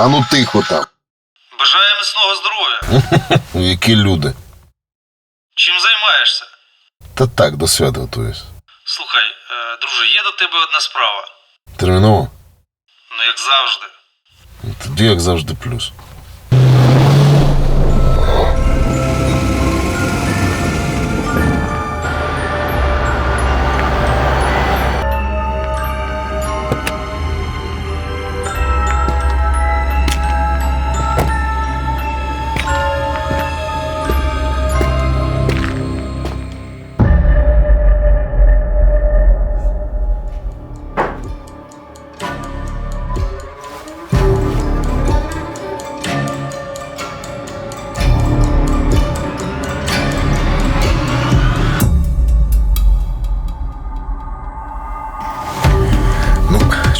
А ну тихо там. Бажаю міцного здоров'я. Які люди. Чим займаєшся? Та так, до свят готуюсь. Слухай, е, друже, є до тебе одна справа. Терміново? Ну, як завжди. Тоді, як завжди, плюс.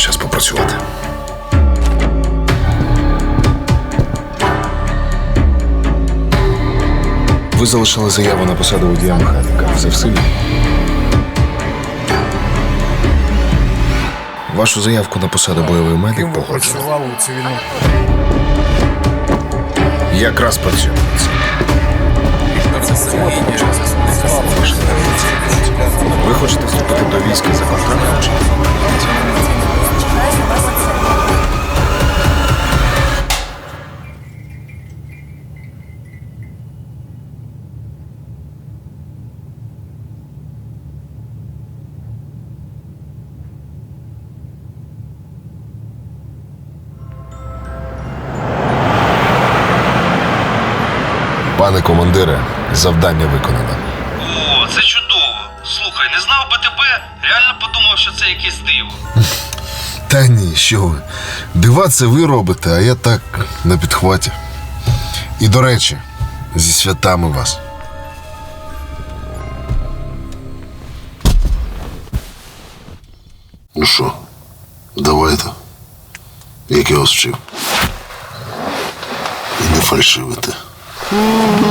Час попрацювати. Ви залишили заяву на посаду водія механіка. Все в силі? Вашу заявку на посаду бойовий медик погоджено. Якраз працюємо. над Пане командире, завдання виконано. О, це чудово. Слухай, не знав би тебе, реально подумав, що це якесь диво. Та ні, що ви. Дива це ви робите, а я так на підхваті. І до речі, зі святами вас. Ну що, давайте. Як я вас вчив. І не фальшивите. Mm-hmm.